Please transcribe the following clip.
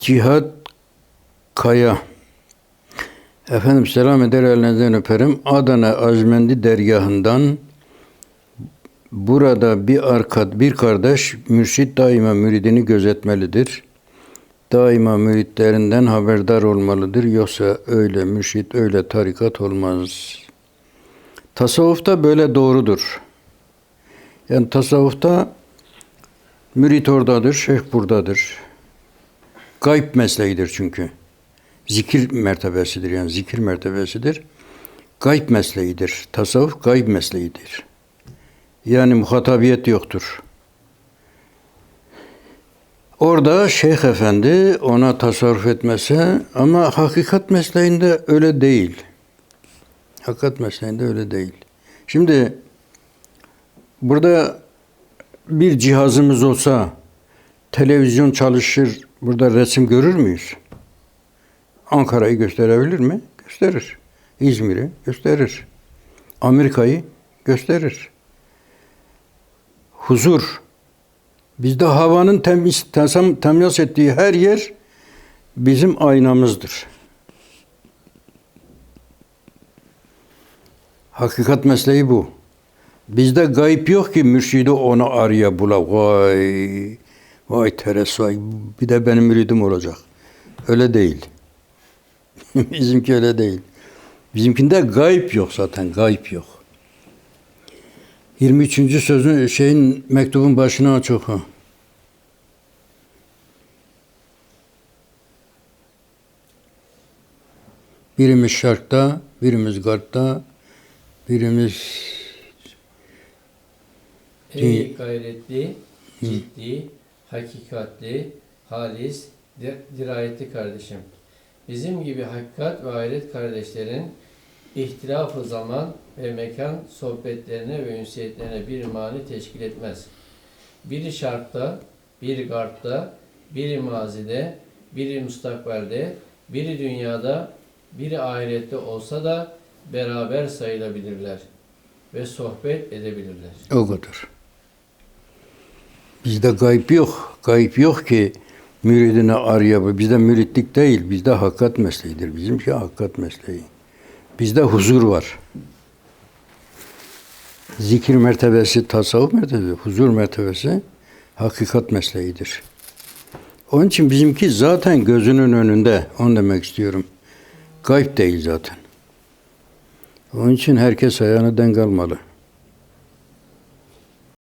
Cihat Kaya. Efendim selam eder elinizden öperim. Adana Azmendi dergahından burada bir arkat bir kardeş mürşit daima müridini gözetmelidir. Daima müritlerinden haberdar olmalıdır. Yoksa öyle mürşit öyle tarikat olmaz. Tasavvufta böyle doğrudur. Yani tasavvufta mürit oradadır, şeyh buradadır. Gayb mesleğidir çünkü. Zikir mertebesidir yani zikir mertebesidir. Gayb mesleğidir. Tasavvuf gayb mesleğidir. Yani muhatabiyet yoktur. Orada Şeyh Efendi ona tasarruf etmese ama hakikat mesleğinde öyle değil. Hakikat mesleğinde öyle değil. Şimdi burada bir cihazımız olsa televizyon çalışır, burada resim görür müyüz? Ankara'yı gösterebilir mi? Gösterir. İzmir'i gösterir. Amerika'yı gösterir. Huzur. Bizde havanın temiz, tesam, temas ettiği her yer bizim aynamızdır. Hakikat mesleği bu. Bizde gayb yok ki mürşidi onu araya bula. Vay, vay teres vay. Bir de benim müridim olacak. Öyle değil. Bizimki öyle değil. Bizimkinde gayb yok zaten, gayb yok. 23. sözün şeyin mektubun başına aç. Birimiz şarkta, birimiz garpta, birimiz Ey gayretli, ciddi, hakikatli, halis, di- dirayetli kardeşim. Bizim gibi hakikat ve gayret kardeşlerin ihtilafı zaman ve mekan sohbetlerine ve ünsiyetlerine bir mani teşkil etmez. Biri şarkta, biri garpta, biri mazide, biri mustakbelde, biri dünyada, biri ahirette olsa da beraber sayılabilirler ve sohbet edebilirler. O kadar. Bizde gayb yok. Gayb yok ki müridine araya. Bizde müritlik değil. Bizde hakikat mesleğidir. Bizimki hakikat mesleği. Bizde huzur var. Zikir mertebesi, tasavvuf mertebesi, huzur mertebesi hakikat mesleğidir. Onun için bizimki zaten gözünün önünde. Onu demek istiyorum. Gayb değil zaten. Onun için herkes ayağını denk almalı.